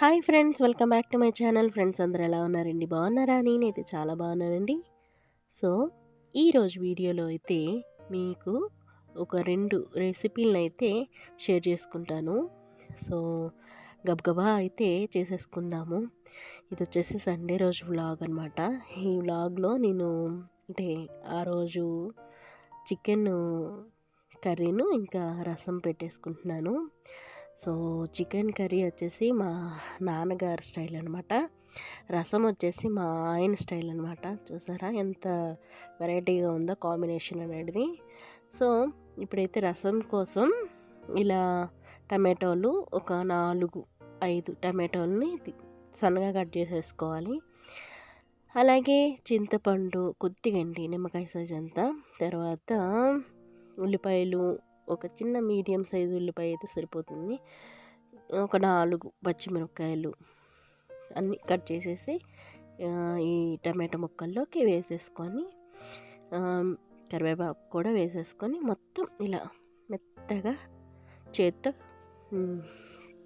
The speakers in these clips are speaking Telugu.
Hi friends welcome back to my channel. Friends అందరు ఎలా ఉన్నారండి? బాగున్నారా? నేనైతే చాలా బాగున్నానండి. సో ఈరోజు వీడియోలో అయితే మీకు ఒక రెండు రెసిపీలను అయితే షేర్ చేసుకుంటాను. సో గబగబా అయితే చేసేసుకుందాము. ఇది వచ్చేసి సండే రోజు వ్లాగ్ అనమాట ఈ వ్లాగ్లో నేను అంటే ఆ రోజు చికెన్ కర్రీను ఇంకా రసం పెట్టేసుకుంటున్నాను. సో చికెన్ కర్రీ వచ్చేసి మా నాన్నగారి స్టైల్ అనమాట రసం వచ్చేసి మా ఆయన స్టైల్ అనమాట చూసారా? ఎంత వెరైటీగా ఉందో కాంబినేషన్ అనేది. సో ఇప్పుడైతే రసం కోసం ఇలా టమాటోలు ఒక నాలుగు ఐదు టమాటోలని సన్నగా కట్ చేసేసుకోవాలి. అలాగే చింతపండు కొద్దిగా అండి నిమ్మకాయ సైజ్ అంతా. తర్వాత ఉల్లిపాయలు ఒక చిన్న మీడియం సైజు ఉల్లిపాయ అయితే సరిపోతుంది. ఒక నాలుగు పచ్చిమిరపకాయలు అన్నీ కట్ చేసేసి ఈ టమాటా ముక్కల్లోకి వేసేసుకొని కరివేపాకు కూడా వేసేసుకొని మొత్తం ఇలా మెత్తగా చేత్తో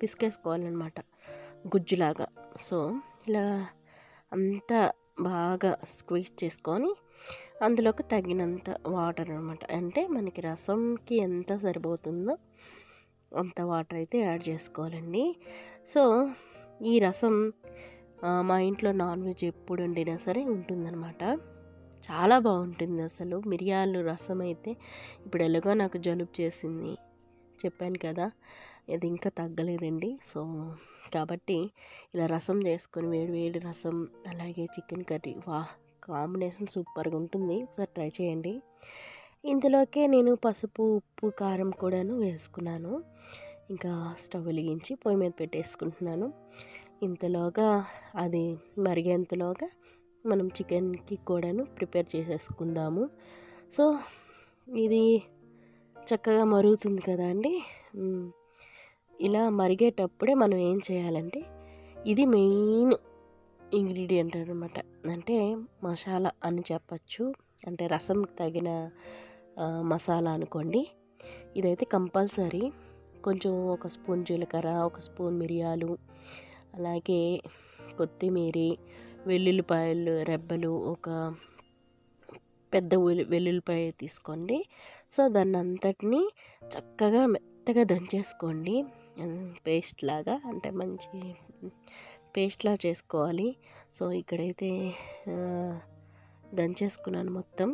పిసికేసుకోవాలన్నమాట. గుజ్జులాగా. సో ఇలా అంతా బాగా స్క్వీజ్ చేసుకొని అందులోకి తగినంత వాటర్ అనమాట అంటే మనకి రసంకి ఎంత సరిపోతుందో అంత వాటర్ అయితే యాడ్ చేసుకోవాలండి. సో ఈ రసం మా ఇంట్లో నాన్ వెజ్ ఎప్పుడు వండినా సరే ఉంటుందన్నమాట. చాలా బాగుంటుంది అసలు. మిరియాలు రసం అయితే ఇప్పుడు ఎలాగో నాకు జలుబు చేసింది. చెప్పాను కదా ఇది ఇంకా తగ్గలేదండి. సో కాబట్టి ఇలా రసం చేసుకొని వేడి వేడి రసం అలాగే చికెన్ కర్రీ వాహ్ కాంబినేషన్ సూపర్గా ఉంటుంది ఒకసారి ట్రై చేయండి. ఇందులోకే నేను పసుపు ఉప్పు కారం కూడాను వేసుకున్నాను. ఇంకా స్టవ్ వెలిగించి పొయ్యి మీద పెట్టేసుకుంటున్నాను. ఇంతలోగా అది మరిగేంతలోగా మనం చికెన్కి కూడాను ప్రిపేర్ చేసేసుకుందాము. సో ఇది చక్కగా మరుగుతుంది కదా అండి? ఇలా మరిగేటప్పుడే మనం ఏం చేయాలంటే ఇది మెయిన్ ఇంగ్రీడియంట్ అనమాట అంటే మసాలా అని చెప్పచ్చు. అంటే రసం తగిన మసాలా అనుకోండి. ఇదైతే కంపల్సరీ. కొంచెం ఒక స్పూన్ జీలకర్ర ఒక స్పూన్ మిరియాలు అలాగే కొత్తిమీర వెల్లుల్లిపాయలు రెబ్బలు ఒక పెద్ద వెల్లుల్లిపాయ తీసుకోండి. సో దాన్ని అంతటిని చక్కగా మెత్తగా దంచేసుకోండి. పేస్ట్ లాగా అంటే మంచి పేస్ట్లా చేసుకోవాలి. సో ఇక్కడైతే దంచేసుకున్నాను మొత్తం.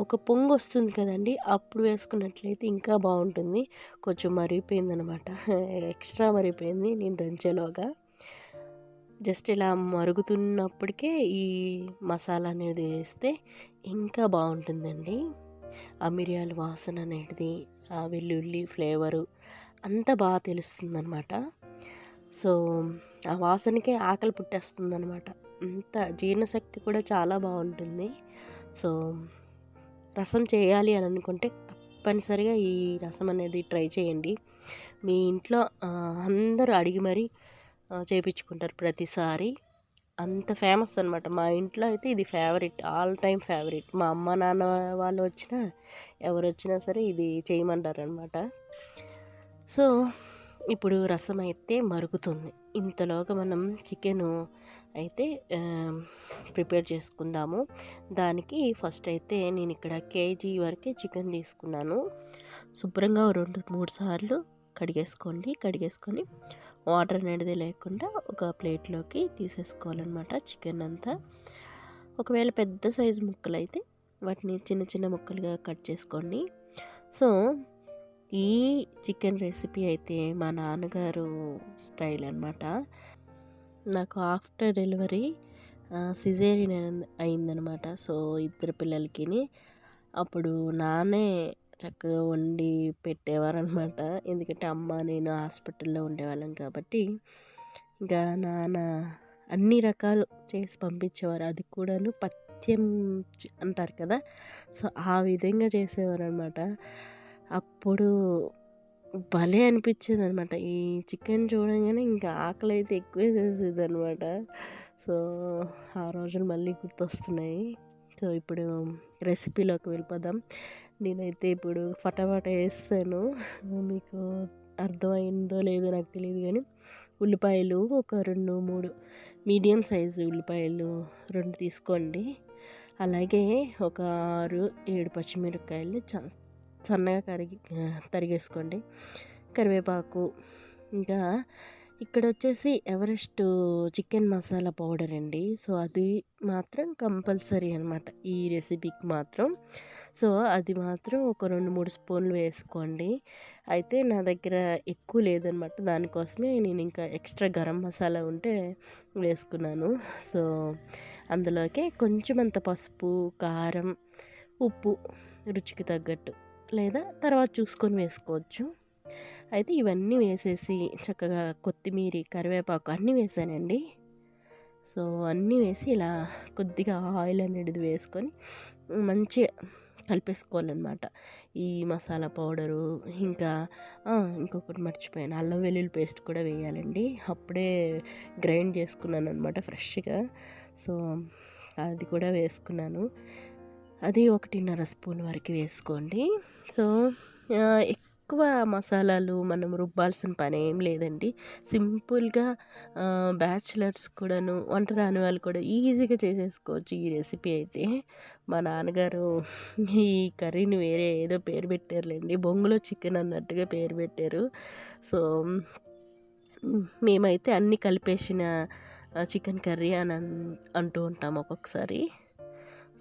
ఒక పొంగు వస్తుంది కదండి అప్పుడు వేసుకున్నట్లయితే ఇంకా బాగుంటుంది. కొంచెం మరిగిపోయింది అనమాట ఎక్స్ట్రా మరిగిపోయింది నేను దంచేలోగా జస్ట్ ఇలా మరుగుతున్నప్పటికే ఈ మసాలా అనేది వేస్తే ఇంకా బాగుంటుందండి. ఆ మిరియాల వాసన అనేది ఆ వెల్లుల్లి ఫ్లేవరు అంతా బాగా తెలుస్తుంది అనమాట సో ఆ వాసనకే ఆకలి పుట్టేస్తుంది అనమాట అంత జీర్ణశక్తి కూడా చాలా బాగుంటుంది. సో రసం చేయాలి అని అనుకుంటే తప్పనిసరిగా ఈ రసం అనేది ట్రై చేయండి. మీ ఇంట్లో అందరూ అడిగి మరీ చేయించుకుంటారు ప్రతిసారి. అంత ఫేమస్ అనమాట మా ఇంట్లో అయితే ఇది ఫేవరెట్ ఆల్ టైమ్ ఫేవరెట్. మా అమ్మ నాన్న వాళ్ళు వచ్చినా ఎవరు వచ్చినా సరే ఇది చేయమంటారు అనమాట సో ఇప్పుడు రసం అయితే మరుగుతుంది. ఇంతలోగా మనం చికెను అయితే ప్రిపేర్ చేసుకుందాము. దానికి ఫస్ట్ అయితే నేను ఇక్కడ కేజీ వరకే చికెన్ తీసుకున్నాను. శుభ్రంగా రెండు మూడు సార్లు కడిగేసుకోండి. కడిగేసుకొని వాటర్ అనేది లేకుండా ఒక ప్లేట్లోకి తీసేసుకోవాలన్నమాట చికెన్ అంతా. ఒకవేళ పెద్ద సైజు ముక్కలు అయితే వాటిని చిన్న చిన్న ముక్కలుగా కట్ చేసుకోండి. సో ఈ చికెన్ రెసిపీ అయితే మా నాన్నగారు స్టైల్ అనమాట నాకు ఆఫ్టర్ డెలివరీ సిజేరియన్ అయిందనమాట. సో ఇద్దరు పిల్లలకి అప్పుడు నానే చక్కగా వండి పెట్టేవారనమాట. ఎందుకంటే అమ్మ నేను హాస్పిటల్లో ఉండేవాళ్ళం కాబట్టి. ఇంకా నాన్న అన్ని రకాలు చేసి పంపించేవారు. అది కూడాను పథ్యం అంటారు కదా. సో ఆ విధంగా చేసేవారు అనమాట అప్పుడు భలే అనిపించేది అనమాట ఈ చికెన్ చూడంగానే ఇంకా ఆకలి అయితే ఎక్కువే చేసేది అనమాట సో ఆ రోజులు మళ్ళీ గుర్తొస్తున్నాయి. సో ఇప్పుడు రెసిపీలోకి వెళ్ళిపోదాం. నేనైతే ఇప్పుడు ఫటాఫట వేస్తాను. మీకు అర్థమైందో లేదో నాకు తెలియదు కానీ ఉల్లిపాయలు ఒక రెండు మూడు మీడియం సైజు ఉల్లిపాయలు రెండు తీసుకోండి. అలాగే ఒక ఆరు ఏడు పచ్చిమిరపకాయలు సన్నగా కరిగి తరిగేసుకోండి. కరివేపాకు ఇంకా ఇక్కడ వచ్చేసి ఎవరెస్ట్ చికెన్ మసాలా పౌడర్ అండి. సో అది మాత్రం కంపల్సరీ అనమాట ఈ రెసిపీకి మాత్రం. సో అది మాత్రం ఒక రెండు మూడు స్పూన్లు వేసుకోండి. అయితే నా దగ్గర ఎక్కువ లేదనమాట దానికోసమే నేను ఇంకా ఎక్స్ట్రా గరం మసాలా ఉంటే వేసుకున్నాను. సో అందులోకి కొంచెం అంత పసుపు కారం ఉప్పు రుచికి తగ్గట్టు. లేదా తర్వాత చూసుకొని వేసుకోవచ్చు. అయితే ఇవన్నీ వేసేసి చక్కగా కొత్తిమీర కరివేపాకు అన్నీ వేసానండి. సో అన్నీ వేసి ఇలా కొద్దిగా ఆయిల్ అనేది వేసుకొని మంచిగా కలిపేసుకోవాలన్నమాట. ఈ మసాలా పౌడరు ఇంకా ఇంకొకటి మర్చిపోయాను. అల్లం వెల్లుల్లి పేస్ట్ కూడా వేయాలండి. అప్పుడే గ్రైండ్ చేసుకున్నాను అనమాట ఫ్రెష్గా. సో అది కూడా వేసుకున్నాను. అది ఒకటిన్నర స్పూన్ వరకు వేసుకోండి. సో ఎక్కువ మసాలాలు మనం రుబ్బాల్సిన పని ఏం లేదండి. సింపుల్గా బ్యాచిలర్స్ కూడాను వంట రాని వాళ్ళు కూడా ఈజీగా చేసేసుకోవచ్చు ఈ రెసిపీ అయితే. మా నాన్నగారు ఈ కర్రీని వేరే ఏదో పేరు పెట్టారులేండి. బొంగులో చికెన్ అన్నట్టుగా పేరు పెట్టారు. సో మేమైతే అన్నీ కలిపేసిన చికెన్ కర్రీ అని అంటూ ఉంటాం ఒక్కొక్కసారి.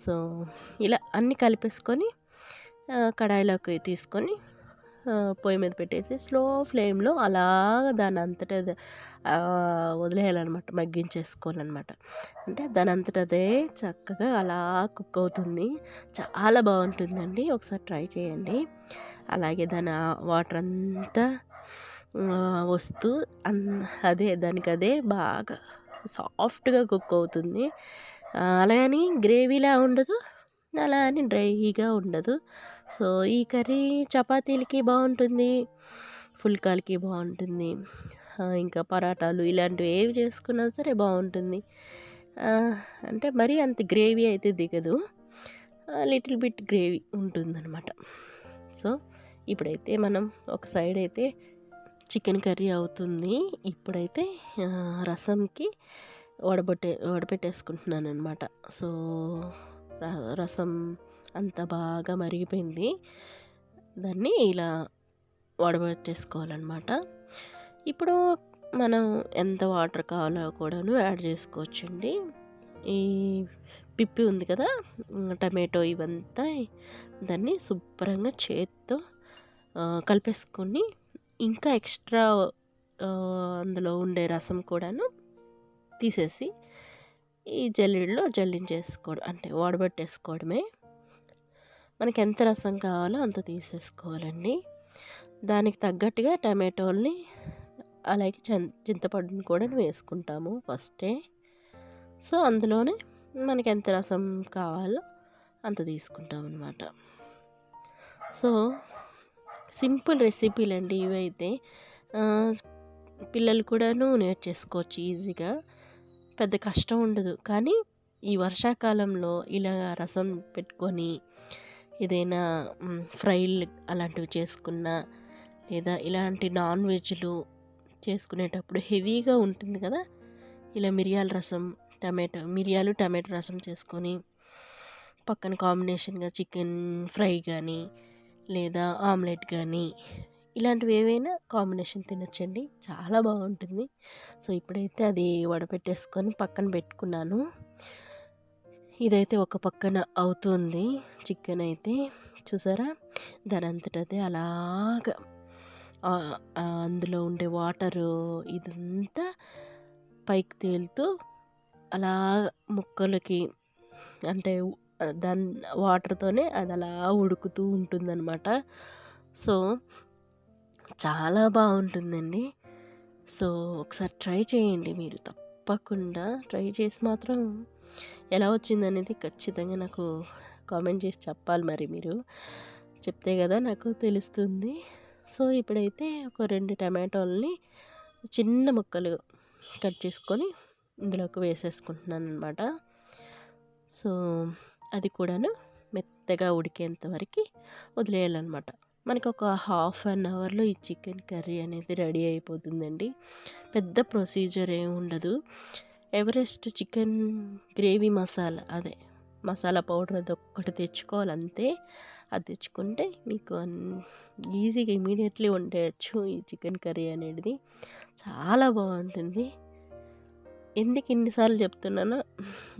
సో ఇలా అన్నీ కలిపేసుకొని కడాయిలోకి తీసుకొని పొయ్యి మీద పెట్టేసి స్లో ఫ్లేమ్లో అలాగ దాని అంతటా వదిలేయాలన్నమాట మగ్గించేసుకోవాలన్నమాట. అంటే దాని అంతటదే అదే చక్కగా అలా కుక్ అవుతుంది. చాలా బాగుంటుందండి. ఒకసారి ట్రై చేయండి. అలాగే దాని వాటర్ అంతా వస్తూ అదే దానికి అదే బాగా సాఫ్ట్గా కుక్ అవుతుంది. అలాగని గ్రేవీలా ఉండదు అలా అని డ్రైగా ఉండదు. సో ఈ కర్రీ చపాతీలకి బాగుంటుంది ఫుల్కాలకి బాగుంటుంది. ఇంకా పరాటాలు ఇలాంటివి ఏవి చేసుకున్నా సరే బాగుంటుంది. అంటే మరీ అంత గ్రేవీ అయితే దిగదు. లిటిల్ బిట్ గ్రేవీ ఉంటుందన్నమాట. సో ఇప్పుడైతే మనం ఒక సైడ్ అయితే చికెన్ కర్రీ అవుతుంది. ఇప్పుడైతే రసంకి వడబొట్టే వడపెట్టేసుకుంటున్నాను అనమాట సో రసం అంత బాగా మరిగిపోయింది. దాన్ని ఇలా వడబెట్టేసుకోవాలన్నమాట. ఇప్పుడు మనం ఎంత వాటర్ కావాలో కూడాను యాడ్ చేసుకోవచ్చండి. ఈ పిప్పి ఉంది కదా టమాటో ఇవంతా దాన్ని శుభ్రంగా చేత్తో కలిపేసుకొని ఇంకా ఎక్స్ట్రా అందులో ఉండే రసం కూడాను తీసేసి ఈ జల్లెడలో జల్లించేసుకోవడం అంటే వడబెట్టేసుకోవడమే. మనకి ఎంత రసం కావాలో అంత తీసేసుకోవాలండి. దానికి తగ్గట్టుగా టమాటోల్ని అలాగే చింతపండుని కూడా వేసుకుంటాము ఫస్టే. సో అందులోనే మనకి ఎంత రసం కావాలో అంత తీసుకుంటాం అనమాట సో సింపుల్ రెసిపీలు అండి ఇవైతే పిల్లలు కూడాను నేర్చేసుకోవచ్చు ఈజీగా. పెద్ద కష్టం ఉండదు. కానీ ఈ వర్షాకాలంలో ఇలా రసం పెట్టుకొని ఏదైనా ఫ్రైలు అలాంటివి చేసుకున్నా లేదా ఇలాంటి నాన్ వెజ్లు చేసుకునేటప్పుడు హెవీగా ఉంటుంది కదా. ఇలా మిరియాల రసం టమాటో మిరియాలు టమాటో రసం చేసుకొని పక్కన కాంబినేషన్గా చికెన్ ఫ్రై కానీ లేదా ఆమ్లెట్ కానీ ఇలాంటివి ఏవైనా కాంబినేషన్ తినొచ్చండి. చాలా బాగుంటుంది. సో ఇప్పుడైతే అది వడపెట్టేసుకొని పక్కన పెట్టుకున్నాను. ఇదైతే ఒక పక్కన అవుతుంది చికెన్ అయితే. చూసారా? దాని అంతటదే అలాగ అందులో ఉండే వాటరు ఇదంతా పైకి తేలుతూ అలా ముక్కలకి అంటే దాని వాటర్తోనే అది అలా ఉడుకుతూ ఉంటుందన్నమాట. సో చాలా బాగుంటుందండి. సో ఒకసారి ట్రై చేయండి మీరు. తప్పకుండా ట్రై చేసి మాత్రం ఎలా వచ్చిందనేది ఖచ్చితంగా నాకు కామెంట్ చేసి చెప్పాలి మరి మీరు. చెప్తే కదా నాకు తెలుస్తుంది. సో ఇప్పుడైతే ఒక రెండు టమాటోల్ని చిన్న ముక్కలు కట్ చేసుకొని ఇందులోకి వేసేసుకుంటున్నాను అనమాట సో అది కూడాను మెత్తగా ఉడికేంత వరకు వదిలేయాలన్నమాట. మనకు ఒక హాఫ్ అన్ అవర్లో ఈ చికెన్ కర్రీ అనేది రెడీ అయిపోతుందండి. పెద్ద ప్రొసీజర్ ఏమి ఉండదు. ఎవరెస్ట్ చికెన్ గ్రేవీ మసాలా అదే మసాలా పౌడర్ అది ఒక్కటి తెచ్చుకోవాలి అంతే అది తెచ్చుకుంటే మీకు ఈజీగా ఇమీడియట్లీ వండేయచ్చు ఈ చికెన్ కర్రీ అనేది. చాలా బాగుంటుంది. ఎందుకు ఇన్నిసార్లు చెప్తున్నానో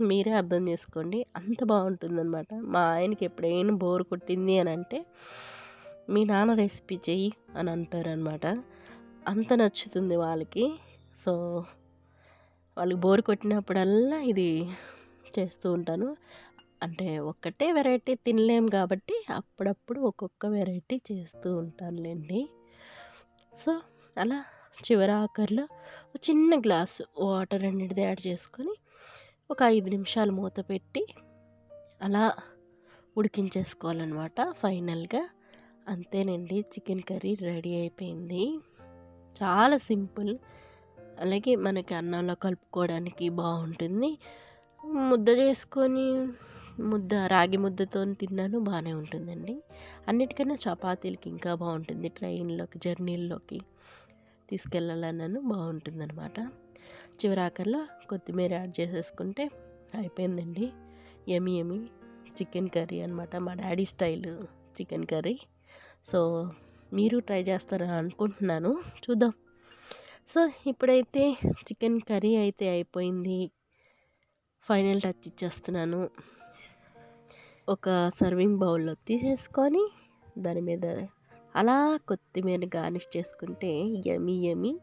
మీరే అర్థం చేసుకోండి. అంత బాగుంటుందన్నమాట. మా ఆయనకి ఎప్పుడైనా బోర్ కొట్టింది అని అంటే మీ నాన్న రెసిపీ చెయ్యి అని అంటారనమాట. అంత నచ్చుతుంది వాళ్ళకి. సో వాళ్ళకి బోర్ కొట్టినప్పుడల్లా ఇది చేస్తూ ఉంటాను. అంటే ఒక్కటే వెరైటీ తినలేం కాబట్టి అప్పుడప్పుడు ఒక్కొక్క వెరైటీ చేస్తూ ఉంటానులేండి. సో అలా చివరి ఆఖరిలో ఒక చిన్న గ్లాసు వాటర్ అన్నిటిది యాడ్ చేసుకొని ఒక ఐదు నిమిషాలు మూత పెట్టి అలా ఉడికించేసుకోవాలన్నమాట ఫైనల్గా. అంతేనండి. చికెన్ కర్రీ రెడీ అయిపోయింది. చాలా సింపుల్. అలాగే మనకి అన్నంలో కలుపుకోవడానికి బాగుంటుంది. ముద్ద చేసుకొని ముద్ద రాగి ముద్దతో తిన్నాను బాగానే ఉంటుందండి. అన్నిటికన్నా చపాతీలకి ఇంకా బాగుంటుంది. ట్రైన్లోకి జర్నీల్లోకి తీసుకెళ్ళాలన్నాను బాగుంటుందన్నమాట. అనమాట కొత్తిమీర యాడ్ చేసేసుకుంటే అయిపోయిందండి. ఎమి ఎమి చికెన్ కర్రీ అనమాట మా daddy style chicken curry. So మీరు ట్రై చేస్తారని అనుకుంటున్నాను. చూద్దాం. సో ఇప్పుడైతే చికెన్ కర్రీ అయితే అయిపోయింది. ఫైనల్ టచ్ ఇచ్చేస్తున్నాను. ఒక సర్వింగ్ బౌల్లో తీసేసుకొని దాని మీద అలా కొత్తిమీర గార్నిష్ చేసుకుంటే yummy yummy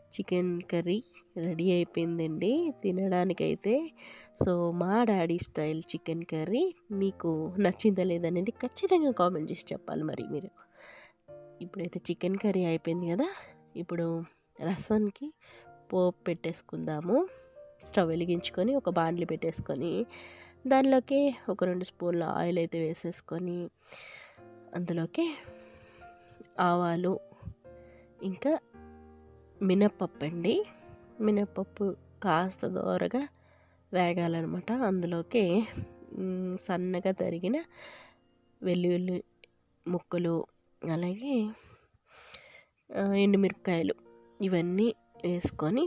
chicken curry ready అయిపోయిందండి. తినడానికైతే సో మా డాడీ స్టైల్ చికెన్ కర్రీ మీకు నచ్చిందా లేదనేది ఖచ్చితంగా కామెంట్ చేసి చెప్పాలి మరి మీరు. ఇప్పుడైతే చికెన్ కర్రీ అయిపోయింది కదా ఇప్పుడు రసానికి పోపు పెట్టేసుకుందాము. స్టవ్ వెలిగించుకొని ఒక బాండ్లీ పెట్టేసుకొని దానిలోకి ఒక రెండు స్పూన్ల ఆయిల్ అయితే వేసేసుకొని అందులోకి ఆవాలు ఇంకా మినప్పప్పు అండి. మినప్పప్పు కాస్త దోరగా వేగాలన్నమాట. అందులోకి సన్నగా తరిగిన వెల్లుల్లి ముక్కలు అలాగే ఎండుమిరపకాయలు ఇవన్నీ వేసుకొని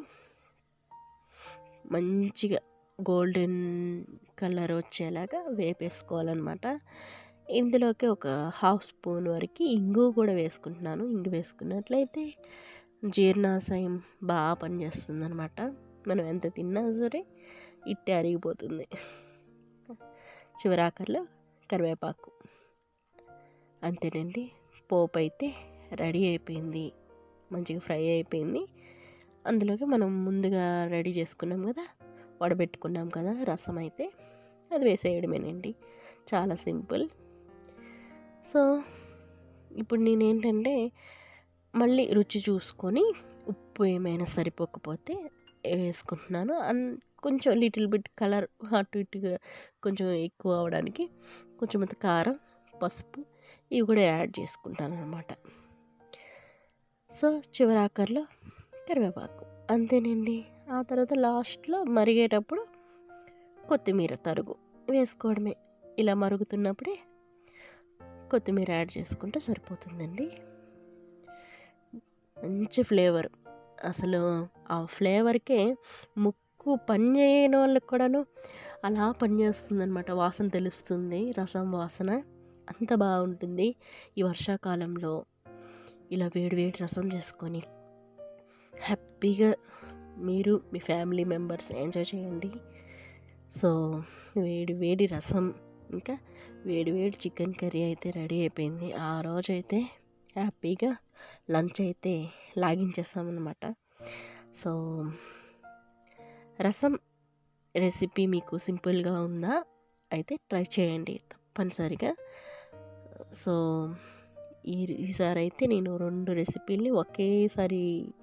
మంచిగా గోల్డెన్ కలర్ వచ్చేలాగా వేపేసుకోవాలన్నమాట. ఇందులోకి ఒక హాఫ్ స్పూన్ వరకు ఇంగు కూడా వేసుకుంటున్నాను. ఇంగు వేసుకున్నట్లయితే జీర్ణాశయం బాగా పనిచేస్తుంది అనమాట మనం ఎంత తిన్నా సరే ఇట్టే అరిగిపోతుంది. చివరాకర్లో కరివేపాకు. అంతేనండి పోపు అయితే రెడీ అయిపోయింది. మంచిగా ఫ్రై అయిపోయింది. అందులోకి మనం ముందుగా రెడీ చేసుకున్నాం కదా వడబెట్టుకున్నాం కదా రసం అయితే అది వేసేయడమేనండి. చాలా సింపుల్. సో ఇప్పుడు నేనేంటంటే మళ్ళీ రుచి చూసుకొని ఉప్పు ఏమైనా సరిపోకపోతే వేసుకుంటున్నాను. అన్ కొంచెం లిటిల్ బిట్ కలర్ అటు ఇటుగా కొంచెం ఎక్కువ అవడానికి కొంచెం అంత కారం పసుపు ఇవి కూడా యాడ్ చేసుకుంటాను అనమాట సో చివరి ఆఖరిలో కరివేపాకు. అంతేనండి. ఆ తర్వాత లాస్ట్లో మరిగేటప్పుడు కొత్తిమీర తరుగు వేసుకోవడమే. ఇలా మరుగుతున్నప్పుడే కొత్తిమీర యాడ్ చేసుకుంటే సరిపోతుందండి. మంచి ఫ్లేవర్. అసలు ఆ ఫ్లేవర్కే ముక్కు పని చేయని వాళ్ళకి కూడాను అలా పనిచేస్తుంది అనమాట వాసన తెలుస్తుంది రసం వాసన అంత బాగుంటుంది ఈ వర్షాకాలంలో. ఇలా వేడి వేడి రసం చేసుకొని హ్యాపీగా మీరు మీ ఫ్యామిలీ మెంబర్స్ ఎంజాయ్ చేయండి. సో వేడి వేడి రసం ఇంకా వేడి వేడి చికెన్ కర్రీ అయితే రెడీ అయిపోయింది. ఆ రోజు అయితే హ్యాపీగా లంచ్ అయితే లాగించేస్తామన్నమాట సో రసం రెసిపీ మీకు సింపుల్గా ఉందా? అయితే ట్రై చేయండి తప్పనిసరిగా. సో ఈ ఈసారి అయితే నేను రెండు రెసిపీల్ని ఒకేసారి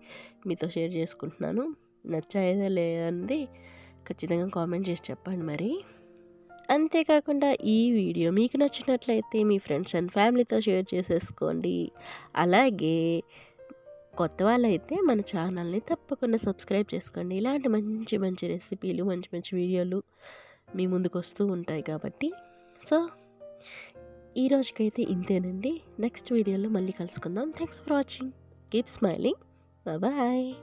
మీతో షేర్ చేసుకుంటున్నాను. నచ్చాయదా లేదంది ఖచ్చితంగా కామెంట్ చేసి చెప్పండి మరి. అంతేకాకుండా ఈ వీడియో మీకు నచ్చినట్లయితే మీ ఫ్రెండ్స్ అండ్ ఫ్యామిలీతో షేర్ చేసేసుకోండి. అలాగే కొత్త వాళ్ళైతే మన ఛానల్ని తప్పకుండా సబ్స్క్రైబ్ చేసుకోండి. ఇలాంటి మంచి మంచి రెసిపీలు మంచి మంచి వీడియోలు మీ ముందుకు వస్తూ ఉంటాయి కాబట్టి. సో ఈ రోజుకైతే ఇంతేనండి. నెక్స్ట్ వీడియోలో మళ్ళీ కలుసుకుందాం. Thanks for watching keep smiling bye